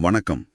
வணக்கம்.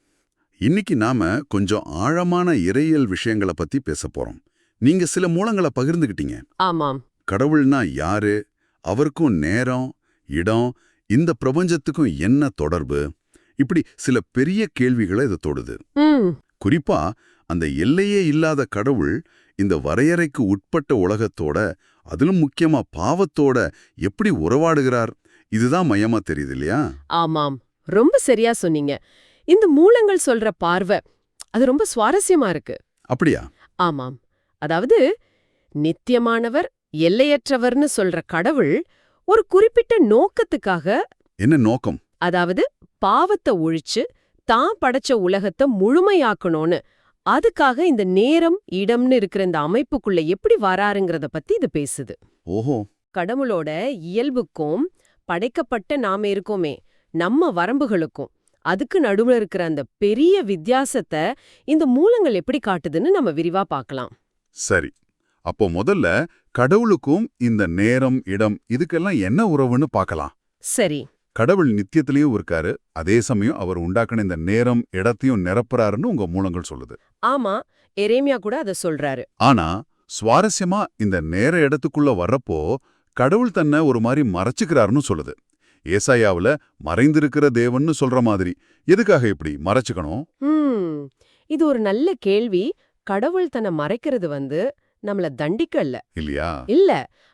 இன்னைக்கு நாம கொஞ்சம் ஆழமான இறையியல் விஷயங்களை பத்தி பேச போறோம். நீங்க சில மூலங்களை பகிர்ந்துகிட்டீங்க. ஆமாம். கடவுள்னா யாரு? அவருக்கும் நேரம் இடம் இந்த பிரபஞ்சத்துக்கும் என்ன தொடர்பு? இப்படி சில பெரிய கேள்விகளை இது தொடுது. ம். குறிப்பா அந்த எல்லையே இல்லாத கடவுள் இந்த வரையறைக்கு உட்பட்ட உலகத்தோட அதிலும் முக்கியமா பாவத்தோட எப்படி உறவாடுகிறார்? இதுதான் மையமா தெரியுது இல்லையா? ஆமாம். ரொம்ப சரியா சொன்னீங்க. இந்த மூலங்கள் சொல்ற பார்வை அது ரொம்ப சுவாரஸ்யமா இருக்கு. அப்படியா? ஆமாம். அதாவது நித்தியமானவர் எல்லையற்றவர்னு சொல்ற கடவுள் ஒரு குறிப்பிட்ட நோக்கத்துக்காக என்ன நோக்கம்? அதாவது பாவத்தை ஒழிச்சு தான் படைச்ச உலகத்தை முழுமையாக்கணும்னு அதுக்காக இந்த நேரம் இடம்னு இருக்கிற இந்த அமைப்புக்குள்ள எப்படி வராருங்கிறத பத்தி இது பேசுது. ஓஹோ. கடவுளோட இயல்புக்கும் படைக்கப்பட்ட நாம இருக்கோமே நம்ம வரம்புகளுக்கும். அதுக்கு நடுவுல இருக்கிற அந்த பெரிய வித்தியாசத்தை இந்த மூலங்கள் எப்படி காட்டுதுன்னு நம்ம விரிவா பார்க்கலாம். சரி. அப்போ முதல்ல கடவுளுக்கும் இந்த நேரம் இடம் இதுக்கெல்லாம் என்ன உறவுன்னு பார்க்கலாம். சரி. கடவுள் நித்தியத்திலயும் இருக்காரு. அதே சமயம் அவர் உண்டாக்குன இந்த நேரம் இடத்தையும் நிரப்புறாருன்னு உங்க மூலங்கள் சொல்லுது. ஆமா எரேமியா கூட அத சொல்றாரு. ஆனா சுவாரஸ்யமா இந்த நேர இடத்துக்குள்ள வர்றப்போ கடவுள் தன்னை ஒரு மாதிரி மறைச்சுக்கிறாருன்னு சொல்லுது. ஏசாயாவுல மறைந்திருக்கிற தேவன்னு சொல்ற மாதிரி. எதுக்காக இப்படி மறைச்சுக்கணும்? இது ஒரு நல்ல கேள்வி. கடவுள் தன்னை மறைக்கிறது வந்து நம்மள தண்டிக்கல்ல. இல்லையா? இல்ல.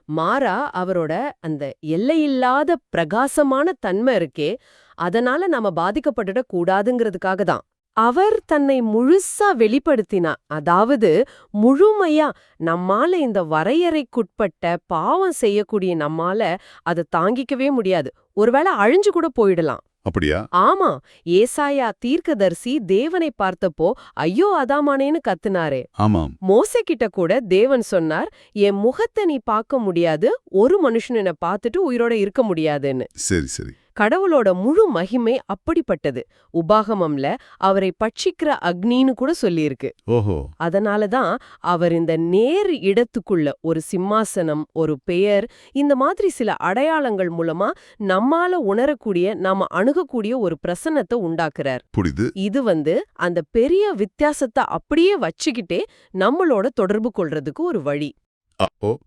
மாறா அவரோட அந்த எல்லையில்லாத பிரகாசமான தன்மை இருக்கே அதனால நாம பாதிக்கப்பட்டுட கூடாதுங்கிறதுக்காக தான். அவர் தன்னை முழுசா வெளிப்படுத்தினா அதாவது முழுமையா நம்மால இந்த வரையறைக்குட்பட்ட பாவம் செய்யக்கூடிய நம்மால அதை தாங்கிக்கவே முடியாது. ஒருவேளை அழிஞ்சு கூட போயிடலாம். அப்படியா? ஆமா ஏசாயா தீர்க்கதரிசி தேவனை பார்த்தப்போ ஐயோ அதாமானேன்னு கத்துனாரே. ஆமாம். மோசே கிட்ட கூட தேவன் சொன்னார் என் முகத்தை நீ பார்க்க முடியாது ஒரு மனுஷன் என்ன பார்த்துட்டு உயிரோட இருக்க முடியாதுன்னு. சரி சரி. கடவுளோட முழு மகிமை அப்படிப்பட்டது. உபாகமம்ல அவரை பட்சிக்கிற அக்னின்னு கூட சொல்லியிருக்கு. ஓஹோ. அதனால தான் அவர் இந்த நேர் இடத்துக்குள்ள ஒரு சிம்மாசனம் ஒரு பெயர் இந்த மாதிரி சில அடையாளங்கள் மூலமா நம்மால உணரக்கூடிய நாம அணுகக்கூடிய ஒரு பிரசன்னத்தை உண்டாக்குறார். புரியுது. இது வந்து அந்த பெரிய வித்தியாசத்தை அப்படியே வச்சுக்கிட்டே நம்மளோட தொடர்பு கொள்றதுக்கு ஒரு வழி. அப்போ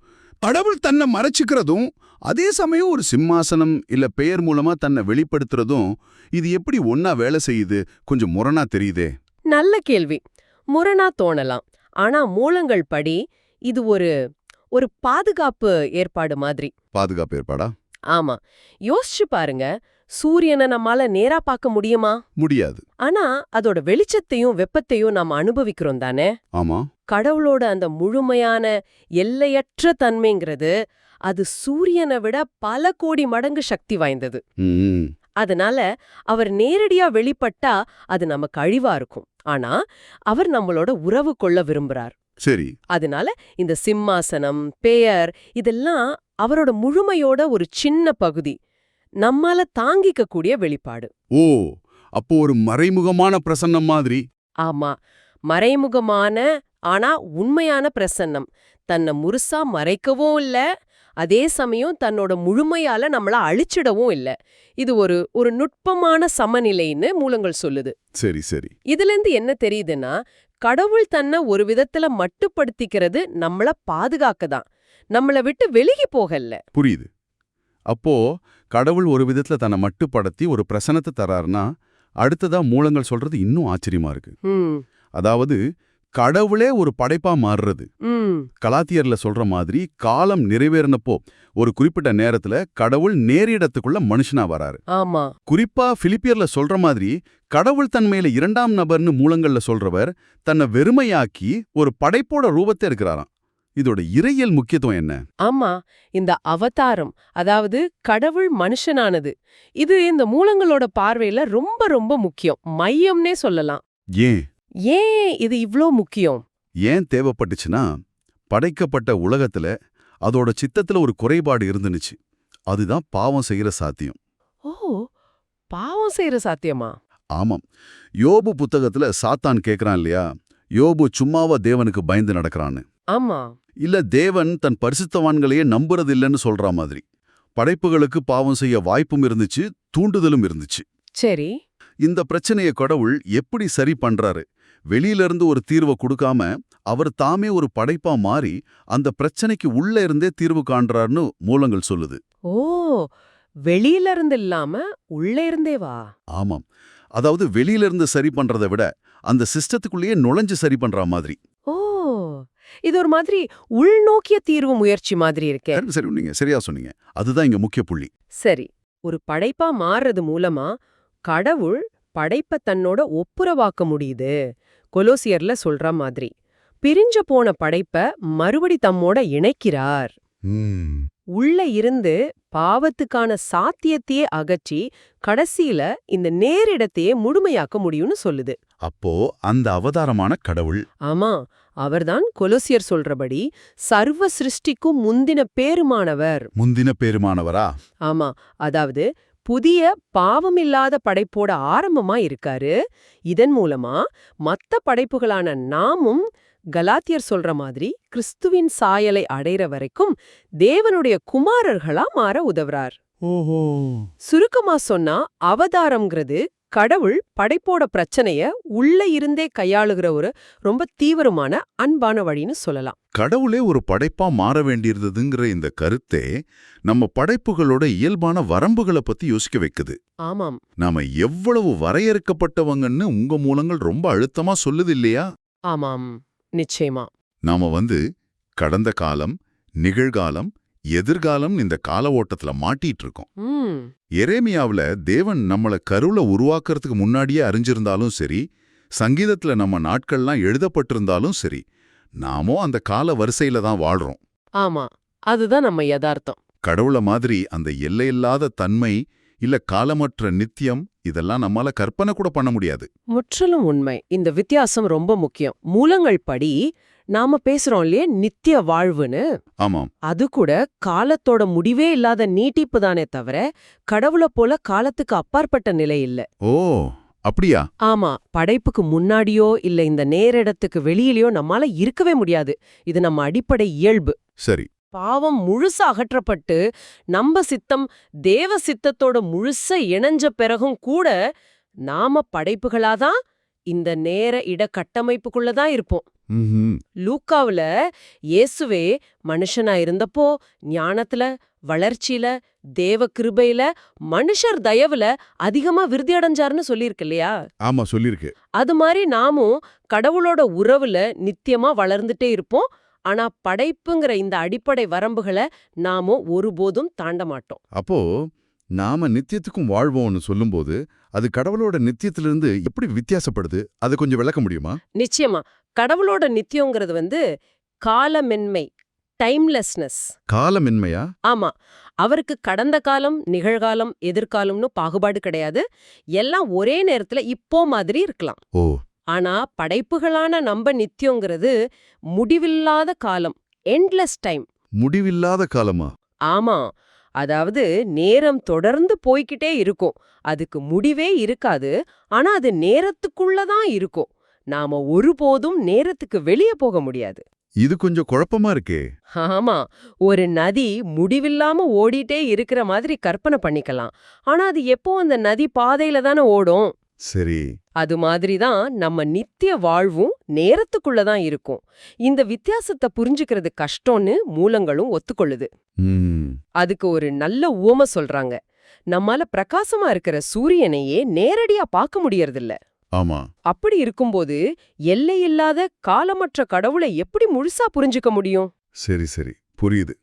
கடவுள் தன்னை மறைச்சுக்கிறதும் அதே சமயம் ஒரு சிம்மாசனம் இல்ல பெயர் மூலமா தன்னை வெளிப்படுத்துறதும் இது எப்படி ஒன்னா வேலை செய்யுது? கொஞ்சம் முரணா தெரியுதே. நல்ல கேள்வி. முரணா தோணலாம். ஆனா மூலங்கள் படி இது ஒரு ஒரு பாதுகாப்பு ஏற்பாடு மாதிரி. பாதுகாப்பு ஏற்பாடா? ஆமா. யோசிச்சு பாருங்க. சூரியனை நம்மால நேரா பார்க்க முடியுமா? முடியாது. ஆனா அதோட வெளிச்சத்தையும் வெப்பத்தையும் நாம அனுபவிக்கிறோம் தானே? ஆமா. கடவுளோட அந்த முழுமையான எல்லையற்ற தன்மைங்கிறது அது சூரியனை விட பல கோடி மடங்கு சக்தி வாய்ந்தது. அதனால அவர் நேரடியா வெளிப்பட்டா அது நமக்கு அழிவா இருக்கும். ஆனா அவர் நம்மளோட உறவு கொள்ள விரும்புறார். சரி. அதனால இந்த சிம்மாசனம் பெயர் இதெல்லாம் அவரோட முழுமையோட ஒரு சின்ன பகுதி. நம்மால தாங்கிக்க கூடிய வெளிப்பாடு. ஓ அப்போ ஒரு மறைமுகமான பிரசன்னம் மாதிரி. ஆமா மறைமுகமான ஆனா உண்மையான பிரசன்னம். தன்னை முழுசா மறைக்கவும் இல்ல அதே சமயம் தன்னோட முழுமையால நம்மள அழிச்சிடவும் இல்ல. இது ஒரு ஒரு நுட்பமான சமநிலைன்னு மூலங்கள் சொல்லுது. சரி சரி. இதுல இருந்து என்ன தெரியுதுன்னா கடவுள் தன்னை ஒரு விதத்துல மட்டுப்படுத்திக்கிறது நம்மள பாதுகாக்க தான் நம்மள விட்டு விலகி போகல புரியுது. அப்போ கடவுள் ஒரு விதத்துல தன்னை மட்டுப்படுத்தி ஒரு பிரசனத்தை தராருன்னா அடுத்ததா மூலங்கள் சொல்றது இன்னும் ஆச்சரியமா இருக்கு. அதாவது கடவுளே ஒரு படைப்பா மாறுறது. கலாத்தியர்ல சொல்ற மாதிரி காலம் நிறைவேறினப்போ ஒரு குறிப்பிட்ட நேரத்துல கடவுள் நேரிடத்துக்குள்ள மனுஷனா வராரு. ஆமா. குறிப்பா பிலிப்பியர்ல சொல்ற மாதிரி கடவுள் தன்மையில இரண்டாம் நபர்னு மூலங்கள்ல சொல்றவர் தன்னை வெறுமையாக்கி ஒரு படைப்போட ரூபத்தை இருக்கிறாராம் இதோட இறையியல் முக்கியத்துவம் என்ன? ஆமா இந்த அவதாரம் அதாவது கடவுள் மனுஷனானது இது இந்த மூலங்களோட பார்வையில ரொம்ப ரொம்ப முக்கியம் மையம்னே சொல்லலாம். ஏன்? ஏன் இது இவ்ளோ முக்கியம்? ஏன் தேவைப்பட்டுச்சுன்னா படைக்கப்பட்ட உலகத்துல அதோட சித்தத்துல ஒரு குறைபாடு இருந்துனுச்சு அதுதான் பாவம் செய்யற சாத்தியம். ஓ பாவம் செய்யற சாத்தியமா? ஆமாம் யோபு புத்தகத்துல சாத்தான் கேக்குறான் இல்லையா யோபு சும்மாவா தேவனுக்கு பயந்து நடக்கறான்னு. ஆமா. இல்ல தேவன் தன் பரிசுத்தவான்களையே நம்புறதில்லைன்னு சொல்ற மாதிரி. படைப்புகளுக்கு பாவம் செய்ய வாய்ப்பும் இருந்துச்சு தூண்டுதலும் இருந்துச்சு. சரி. இந்த பிரச்சனைய கடவுள் எப்படி சரி பண்றாரு? வெளியில இருந்து ஒரு தீர்வை கொடுக்காம அவர் தாமே ஒரு படைப்பா மாறி அந்த பிரச்சனைக்கு உள்ள இருந்தே தீர்வு காண்றாருன்னு மூலங்கள் சொல்லுது. ஓ வெளியில இருந்து இல்லாம உள்ள இருந்தே வா. ஆமாம். அதாவது வெளியில இருந்து சரி பண்றதை விட அந்த சிஸ்டத்துக்குள்ளேயே நுழைஞ்சு சரி பண்ற மாதிரி. இது ஒரு மாதிரி உள்நோக்கிய தீர்வு முயற்சி மாதிரி இருக்கே. சரி, நீங்க சரியா சொன்னீங்க. அதுதான் இங்க முக்கிய புள்ளி. சரி ஒரு படைப்பா மாறுறது மூலமா கடவுள் படைப்ப தன்னோட ஒப்புரவாக்க முடியுது. கொலோசியர்ல சொல்ற மாதிரி. பிரிஞ்ச போன படைப்ப மறுபடி தம்மோட இணைக்கிறார். உள்ள இருந்து பாவத்துக்கான சாத்தியத்தையே அகற்றி கடைசியில இந்த நேரிடத்தையே முழுமையாக்க முடியும்னு சொல்லுது. அப்போ அந்த அவதாரமான கடவுள் ஆமா அவர்தான் கொலோசியர் சொல்றபடி சர்வ சிருஷ்டிக்கும் முந்தின பேருமானவர். முந்தின பேருமானவரா? ஆமா அதாவது புதிய பாவமில்லாத படைப்போட ஆரம்பமா இருக்காரு. இதன் மூலமா மத்த படைப்புகளான நாமும் கலாத்தியர் சொல்ற மாதிரி கிறிஸ்துவின் சாயலை அடைற வரைக்கும் தேவனுடைய குமாரர்களா மாற உதவுறார். ஓஹோ. சுருக்கமா சொன்னா அவதாரம்ங்கிறது கடவுள் படைப்போட பிரச்சனைய உள்ள இருந்தே கையாளுகிற ஒரு ரொம்ப தீவிரமான அன்பான வழின்னு சொல்லலாம். கடவுளே ஒரு படைப்பா மாற வேண்டியிருந்ததுங்கிற இந்த கருத்தே நம்ம படைப்புகளோட இயல்பான வரம்புகளை பத்தி யோசிக்க வைக்குது. ஆமாம். நாம எவ்வளவு வரையறுக்கப்பட்டவங்கன்னு உங்க மூலங்கள் ரொம்ப அழுத்தமா சொல்லுது இல்லையா? ஆமாம். நிச்சயமா. நாம வந்து கடந்த காலம் நிகழ்காலம் எதிர்காலம் இந்த கால ஓட்டத்துல மாட்டிட்டு இருக்கோம் எரேமியாவுல தேவன் நம்மள கருவுல உருவாக்குறதுக்கு முன்னாடியே அறிஞ்சிருந்தாலும் சரி சங்கீதத்துல நம்ம நாட்கள்லாம் எழுதப்பட்டிருந்தாலும் சரி நாமோ அந்த கால வரிசையில தான் வாழ்றோம். ஆமா அதுதான் நம்ம யதார்த்தம். கடவுள மாதிரி அந்த எல்லையில்லாத தன்மை இல்ல காலமற்ற நித்தியம் இதெல்லாம் நம்மால கற்பனை கூட பண்ண முடியாது. முற்றிலும் உண்மை. இந்த வித்தியாசம் ரொம்ப முக்கியம். மூலங்கள் படி நாம பேசுறோம் இல்லையே? நித்திய வாழ்வுன்னு. ஆமாம். அது கூட காலத்தோட முடிவே இல்லாத நீட்டிப்பு தானே தவிர கடவுளை போல காலத்துக்கு அப்பாற்பட்ட நிலை இல்ல. ஓ அப்படியா? ஆமா. படைப்புக்கு முன்னாடியோ இல்ல இந்த நேரிடத்துக்கு வெளியிலயோ நம்மால இருக்கவே முடியாது. இது நம்ம அடிப்படை இயல்பு. சரி. பாவம் முழுசா அகற்றப்பட்டு நம்ம சித்தம் தேவ சித்தத்தோட முழுச இணைஞ்ச பிறகும் கூட நாம படைப்புகளாதான் இந்த நேர இட கட்டமைப்புக்குள்ளதான் இருப்போம். ம்ஹும். லூக்காவுல இயேசுவே மனுஷனா இருந்தப்போ ஞானத்துல வளர்ச்சியில தேவ கிருபையில மனுஷர் தயவுல அதிகமா விருதி அடைஞ்சாருன்னு சொல்லியிருக்கு இல்லையா? ஆமா சொல்லிருக்கு அது மாதிரி நாமும் கடவுளோட உறவுல நித்தியமா வளர்ந்துட்டே இருப்போம். ஆனா படைப்புங்கிற இந்த அடிப்படை வரம்புகளை நாம ஒருபோதும் தாண்ட மாட்டோம். அப்போ நாம நித்தியத்துக்கும் வாழ்வோம்னு சொல்லும்போது அது கடவுளோட நித்தியத்திலிருந்து எப்படி வித்தியாசப்படுது? அதை கொஞ்சம் விளக்க முடியுமா? நிச்சயமா. கடவுளோட நித்தியங்கிறது வந்து காலமென்மை டைம்லெஸ்னஸ் காலமின்மையா? ஆமா. அவருக்கு கடந்த காலம் நிகழ்காலம் எதிர்காலம்னு பாகுபாடு கிடையாது. எல்லாம் ஒரே நேரத்துல இப்போ மாதிரி இருக்கலாம். ஓ ஆனா படைப்புகளான நம்ப நித்தியங்கிறது முடிவில்லாத காலம் எண்ட்லெஸ் டைம் முடிவில்லாத காலமா? ஆமா. அதாவது நேரம் தொடர்ந்து போய்க்கிட்டே இருக்கும். அதுக்கு முடிவே இருக்காது. ஆனா அது நேரத்துக்குள்ள தான் இருக்கும். நாம ஒருபோதும் நேரத்துக்கு வெளியே போக முடியாது. இது கொஞ்சம் குழப்பமா இருக்கே. ஆமா. ஒரு நதி முடிவில்லாம ஓடிட்டே இருக்கிற மாதிரி கற்பனை பண்ணிக்கலாம். ஆனா அது எப்போ அந்த நதி பாதையில தானே ஓடும்? சரி. அது மாதிரி தான் நம்ம நித்திய வாழ்வும் நேரத்துக்குள்ள தான் இருக்கும். இந்த வித்தியாசத்தை புரிஞ்சுக்கிறது கஷ்டம்னு மூலங்களும் ஒத்துக்கொள்ளுது. அதுக்கு ஒரு நல்ல உவமை சொல்றாங்க. நம்மால பிரகாசமா இருக்கிற சூரியனையே நேரடியா பார்க்க முடியறதில்ல. ஆமா. அப்படி இருக்கும்போது எல்லையில்லாத காலமற்ற கடவுளை எப்படி முழுசா புரிஞ்சுக்க முடியும்? சரி சரி. புரியுது.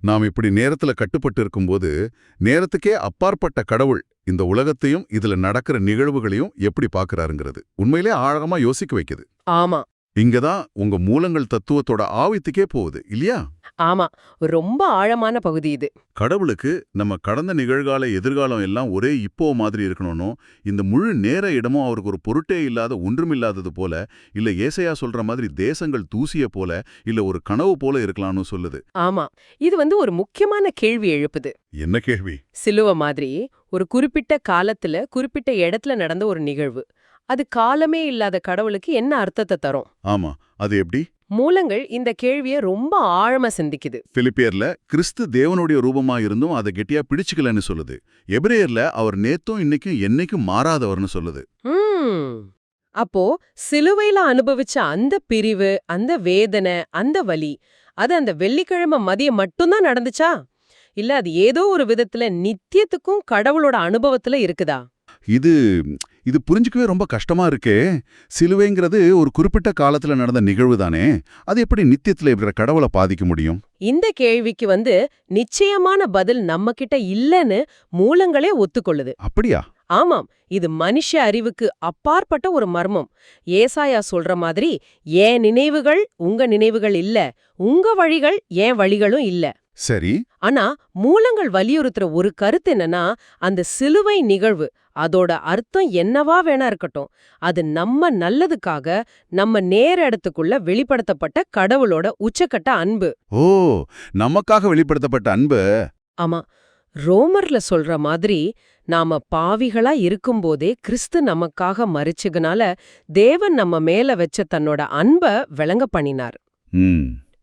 நாம் இப்படி நேரத்துல கட்டுப்பட்டு இருக்கும்போது நேரத்துக்கே அப்பாற்பட்ட கடவுள் இந்த உலகத்தையும் இதுல நடக்கிற நிகழ்வுகளையும் எப்படி பாக்குறாருங்கிறது உண்மையிலே ஆழமா யோசிக்க வைக்குது. ஆமா. இங்கதான் உங்க மூலங்கள் தத்துவத்தோட ஆவித்துக்கே போகுது இல்லையா? ஆமா ரொம்ப ஆழமான பகுதி இது. கடவுளுக்கு நம்ம கடந்த நிகழ்கால எதிர்காலம் எல்லாம் ஒரே இப்போ மாதிரி இருக்கணும்னு இந்த முழு நேர இடமும் அவருக்கு ஒரு பொருட்டே இல்லாத ஒன்றுமில்லாதது போல இல்ல ஏசையா சொல்ற மாதிரி தேசங்கள் தூசிய போல இல்ல ஒரு கனவு போல இருக்கலாம்னு சொல்லுது. ஆமா இது வந்து ஒரு முக்கியமான கேள்வி எழுப்புது. என்ன கேள்வி? சிலுவ மாதிரி ஒரு குறிப்பிட்ட காலத்துல குறிப்பிட்ட இடத்துல நடந்த ஒரு நிகழ்வு. அது காலமே இல்லாத கடவுளுக்கு என்ன அர்த்தத்தை தரும்? ஆமா. அது எப்படி? மூலங்கள் இந்த கேள்விய ரொம்ப ஆழமா சிந்திக்குது. பிலிப்பியர்ல கிறிஸ்து தேவனுடைய ரூபமா இருந்தும் அதை கெட்டியா பிடிச்சுக்கலன்னு சொல்லுது. எபிரேயர்ல அவர் நேத்தும் இன்னைக்கும் என்னைக்கும் மாறாதவர்னு சொல்லுது. அப்போ சிலுவையில அனுபவிச்ச அந்த பிரிவு அந்த வேதனை அந்த வலி அது அந்த வெள்ளிக்கிழமை மதியம் மட்டும்தான் நடந்துச்சா? இல்ல அது ஏதோ ஒரு விதத்துல நித்தியத்துக்கும் கடவுளோட அனுபவத்துல இருக்குதா? இது இது புரிஞ்சுக்கவே ரொம்ப கஷ்டமா இருக்கே. சிலுவைங்கிறது ஒரு குறிப்பிட்ட காலத்துல நடந்த நிகழ்வு தானே அது எப்படி நித்தியத்துல இருக்கிற கடவுளை பாதிக்க முடியும்? இந்த கேள்விக்கு வந்து நிச்சயமான பதில் நம்ம கிட்ட இல்லைன்னு மூலங்களே ஒத்துக்கொள்ளுது. அப்படியா? ஆமாம். இது மனுஷ அறிவுக்கு அப்பாற்பட்ட ஒரு மர்மம். ஏசாயா சொல்ற மாதிரி ஏன் நினைவுகள் உங்க நினைவுகள் இல்ல. உங்க வழிகள் ஏன் வழிகளும் இல்ல. சரி. ஆனா மூலங்கள் வலியுறுத்துற ஒரு கருத்து என்னன்னா அந்த சிலுவை நிகழ்வு அதோட அர்த்தம் என்னவா வேணா இருக்கட்டும். அது நம்ம நல்லதுக்காக நம்ம நேர இடத்துக்குள்ள வெளிப்படுத்தப்பட்ட கடவுளோட உச்சக்கட்ட அன்பு. ஓ நமக்காக வெளிப்படுத்தப்பட்ட அன்பு? ஆமா. ரோமர்ல சொல்ற மாதிரி நாம பாவிகளா இருக்கும்போதே கிறிஸ்து நமக்காக மறிச்சதுனால தேவன் நம்ம மேல வச்ச தன்னோட அன்ப விளங்க பண்ணினார்.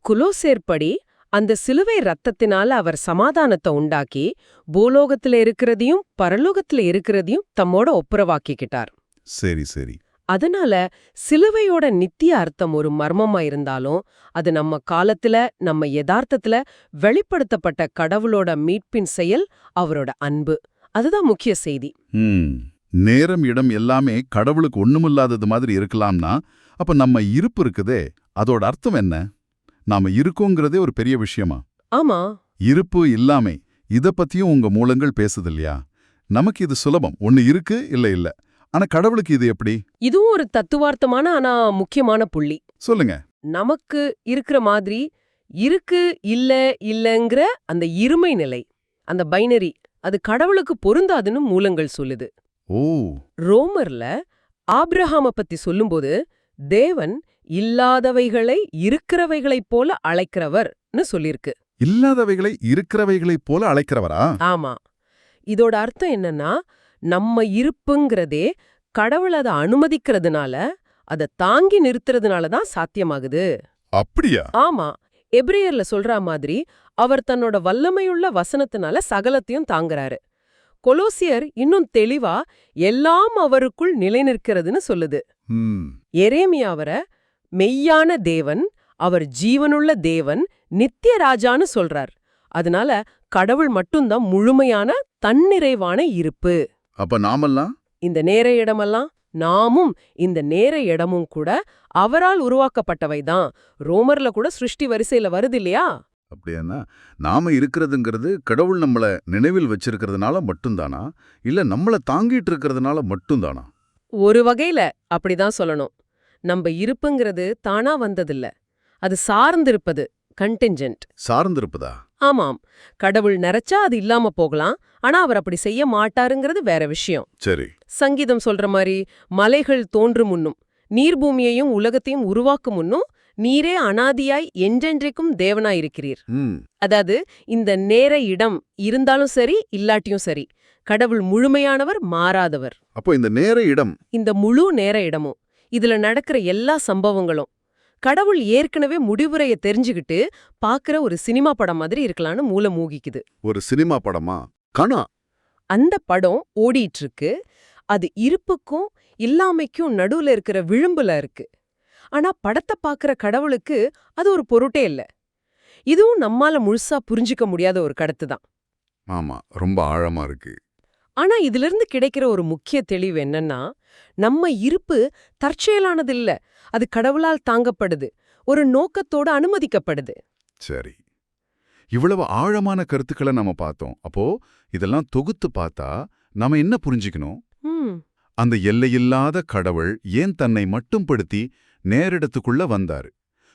குலோசேர்படி அந்த சிலுவை ரத்தத்தினால அவர் சமாதானத்தை உண்டாக்கி பூலோகத்துல இருக்கிறதையும் பரலோகத்துல இருக்கிறதையும் தம்மோட ஒப்புரவாக்கிக்கிட்டார். சரி சரி. அதனால சிலுவையோட நித்திய அர்த்தம் ஒரு மர்மமா இருந்தாலும் அது நம்ம காலத்துல நம்ம யதார்த்தத்துல வெளிப்படுத்தப்பட்ட கடவுளோட மீட்பின் செயல் அவரோட அன்பு. அதுதான் முக்கிய செய்தி. ம். நேரம் இடம் எல்லாமே கடவுளுக்கு ஒண்ணுமில்லாதது மாதிரி இருக்கலாம்னா அப்ப நம்ம இருப்பு இருக்குதே. அதோட அர்த்தம் என்ன? நாம இருக்கோங்கிறதே ஒரு பெரிய விஷயமா? ஆமா. இருப்பு இல்லாமை இத பத்தியும் உங்க மூலங்கள் பேசுது இல்லையா நமக்கு இது சுலபம். ஒன்னு இருக்கு இல்ல இல்ல. ஆனா கடவுளுக்கு இது எப்படி? இதுவும் ஒரு தத்துவார்த்தமான ஆனா முக்கியமான புள்ளி. சொல்லுங்க. நமக்கு இருக்கிற மாதிரி இருக்கு இல்ல இல்லங்கிற அந்த இருமை நிலை அந்த பைனரி அது கடவுளுக்கு பொருந்தாதுன்னு மூலங்கள் சொல்லுது. ஓ. ரோமர்ல ஆப்ரஹாம பத்தி சொல்லும்போது தேவன் இல்லாதவைகளை இருக்கிறவைகளைப் போல அழைக்கிறவர்னு சொல்லிருக்கு இல்லாதவைகளை இருக்கிறவைகளைப் போல அழைக்கிறவரா? ஆமா. இதோட அர்த்தம் என்னன்னா நம்ம இருப்புங்கிறதே கடவுள் அதை அனுமதிக்கிறதுனால அதை தாங்கி நிறுத்துறதுனால தான் சாத்தியமாகுது. அப்படியா? ஆமா. எப்ரேயர்ல சொல்ற மாதிரி அவர் தன்னோட வல்லமையுள்ள வசனத்தினால சகலத்தையும் தாங்குறாரு. கொலோசியர் இன்னும் தெளிவா எல்லாம் அவருக்குள் நிலைநிற்கிறதுன்னு சொல்லுது. ம். எரேமியாவர மெய்யான தேவன் அவர் ஜீவனுள்ள தேவன் நித்திய ராஜான்னு சொல்றார். அதனால கடவுள் மட்டும்தான் முழுமையான தன்னிறைவான இருப்பு. அப்ப நாமெல்லாம்? இந்த நேர இடமெல்லாம் நாமும் இந்த நேர இடமும் கூட அவரால் உருவாக்கப்பட்டவைதான் ரோமர்ல கூட சிருஷ்டி வரிசையில வருது இல்லையா? அப்படியானா நாம இருக்கிறதுங்கிறது கடவுள் நம்மள நினைவில் வச்சிருக்கிறதுனால மட்டும்தானா? இல்ல நம்மள தாங்கிட்டு இருக்கிறதுனால மட்டும்தானா? ஒரு வகையில அப்படிதான் சொல்லணும். நம்ம இருப்புங்கிறது தானா வந்ததில்ல. அது சார்ந்திருப்பது கண்டிஞ்சென்ட் சார்ந்திருப்பதா? ஆமாம். கடவுள் நிறைச்சா அது இல்லாம போகலாம். ஆனா அவர் அப்படி செய்ய மாட்டாருங்கிறது வேற விஷயம். சரி. சங்கீதம் சொல்ற மாதிரி மலைகள் தோன்றும் முன்னும் நீர் பூமியையும் உலகத்தையும் உருவாக்கும் முன்னும் நீரே அனாதியாய் என்றென்றைக்கும் தேவனாயிருக்கிறீர் அதாவது இந்த நேர இடம் இருந்தாலும் சரி இல்லாட்டியும் சரி கடவுள் முழுமையானவர் மாறாதவர். அப்போ இந்த நேர இடம் இந்த முழு நேர இடமும் இதுல நடக்கிற எல்லா சம்பவங்களும். கடவுள் ஏற்கனவே முடிவுரைய தெரிஞ்சுகிட்டு பாக்குற ஒரு சினிமா படம் மாதிரி இருக்கலாம்னு மூல மூகிக்குது. ஒரு சினிமா படமா? கணா அந்த படம் ஓடிட்டு இருக்கு அது இருப்புக்கும் இல்லாமைக்கும் நடுவுல இருக்கிற விளிம்புல இருக்கு. ஆனா படத்தை பாக்குற கடவுளுக்கு அது ஒரு பொருட்டே இல்ல. இதுவும் நம்மால முழுசா புரிஞ்சுக்க முடியாத ஒரு கடத்து தான். ஆமா ரொம்ப ஆழமா இருக்கு. ஆனா இதிலிருந்து கிடைக்கிற ஒரு முக்கிய தெளிவு என்னன்னா நம்ம இருப்பு தற்செயலானது இல்ல அது கடவுளால் தாங்கப்படுது ஒரு நோக்கத்தோட அனுமதிக்கப்படுது. சரி. இவ்வளவு ஆழமான கருத்துக்களை நம்ம பார்த்தோம். அப்போ இதெல்லாம் தொகுத்து பார்த்தா நாம என்ன புரிஞ்சுக்கணும்? அந்த எல்லையில்லாத கடவுள் ஏன் தன்னை மட்டும்படுத்தி நேரிடத்துக்குள்ள வந்தாரு?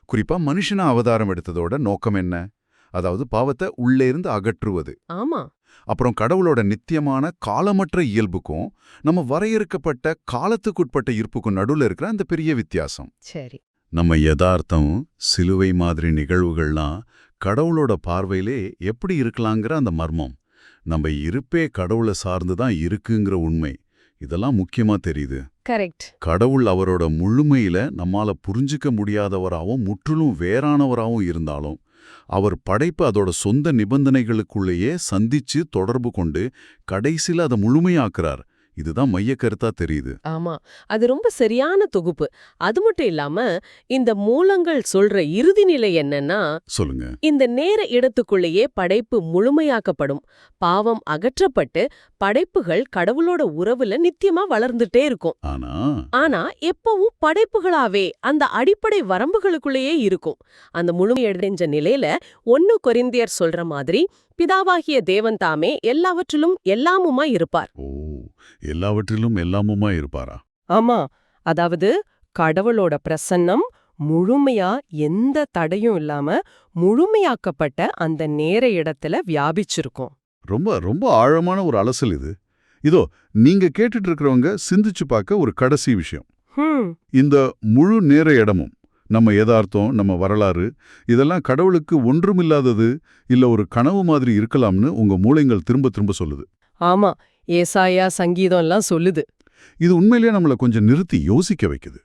குறிப்பா மனுஷனா அவதாரம் எடுத்ததோட நோக்கம் என்ன? அதாவது பாவத்தை உள்ளே இருந்து அகற்றுவது. ஆமா. அப்புறம் கடவுளோட நித்தியமான காலமற்ற இயல்புக்கும் நம்ம வரையறுக்கப்பட்ட காலத்துக்குட்பட்ட இருப்புக்கும் நடுவுல இருக்கிற அந்த பெரிய வித்தியாசம். சரி. நம்ம யதார்த்தம் சிலுவை மாதிரி நிகழ்வுகள்லாம் கடவுளோட பார்வையிலே எப்படி இருக்கலாங்கிற அந்த மர்மம். நம்ம இருப்பே கடவுளை சார்ந்து தான் இருக்குங்கிற உண்மை. இதெல்லாம் முக்கியமா தெரியுது. கரெக்ட். கடவுள் அவரோட முழுமையில நம்மால புரிஞ்சுக்க முடியாதவராகவும் முற்றிலும் வேறானவராகவும் இருந்தாலும் அவர் படைப்பு அதோட சொந்த நிபந்தனைகளுக்குள்ளேயே சந்திச்சு தொடர்பு கொண்டு கடைசியில் அதை முழுமையாக்குறார். இதுதான் மையக்கருத்தா தெரியுது. ஆமா அது ரொம்ப சரியான தொகுப்பு. அது மட்டும் இல்லாம இந்த மூலங்கள் சொல்ற இறுதி நிலை என்னன்னா சொல்லுங்க. இந்த நேர இடத்துக்குள்ளேயே படைப்பு முழுமையாக்கப்படும். பாவம் அகற்றப்பட்டு படைப்புகள் கடவுளோட உறவுல நித்தியமா வளர்ந்துட்டே இருக்கும். ஆனா ஆனா எப்பவும் படைப்புகளாவே அந்த அடிப்படை வரம்புகளுக்குள்ளேயே இருக்கும். அந்த முழுமையடைஞ்ச நிலையில ஒன்னு கொரிந்தியர் சொல்ற மாதிரி பிதாவாகிய தேவன் தாமே எல்லாவற்றிலும் எல்லாமுமா இருப்பார். ஓ. எல்லாவற்றிலும் எல்லாமுமா இருப்பாரா? ஆமா அதாவது கடவுளோட பிரசன்னம் முழுமையா எந்த தடையும் இல்லாம முழுமையாக்கப்பட்ட அந்த நேர இடத்துல வியாபிச்சிருக்கும். ரொம்ப ரொம்ப ஆழமான ஒரு அலசல் இது. இதோ நீங்க கேட்டுட்டு இருக்கிறவங்க சிந்திச்சு பார்க்க ஒரு கடைசி விஷயம். இந்த முழு நேர இடமும் நம்ம யதார்த்தம் நம்ம வரலாறு இதெல்லாம் கடவுளுக்கு ஒன்றுமில்லாதது இல்ல ஒரு கனவு மாதிரி இருக்கலாம்னு உங்க மூளைங்கள் திரும்ப திரும்ப சொல்லுது. ஆமா ஏசாயா சங்கீதம்லாம் சொல்லுது. இது உண்மையிலேயே நம்மள கொஞ்சம் நிறுத்தி யோசிக்க வைக்குது.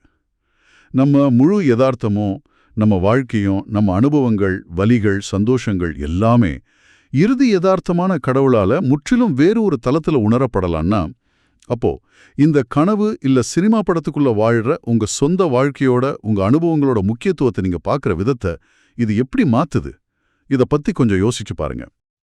நம்ம முழு யதார்த்தமும் நம்ம வாழ்க்கையும் நம்ம அனுபவங்கள் வலிகள் சந்தோஷங்கள் எல்லாமே இறுதி யதார்த்தமான கடவுளால முற்றிலும் வேறு ஒரு தளத்தில் உணரப்படலான்னா அப்போ இந்த கனவு இல்ல சினிமா படத்துக்குள்ள வாழ்ற உங்க சொந்த வாழ்க்கையோட உங்க அனுபவங்களோட முக்கியத்துவத்தை நீங்க பார்க்குற விதத்தை இது எப்படி மாத்துது? இத பத்தி கொஞ்சம் யோசிச்சு பாருங்க.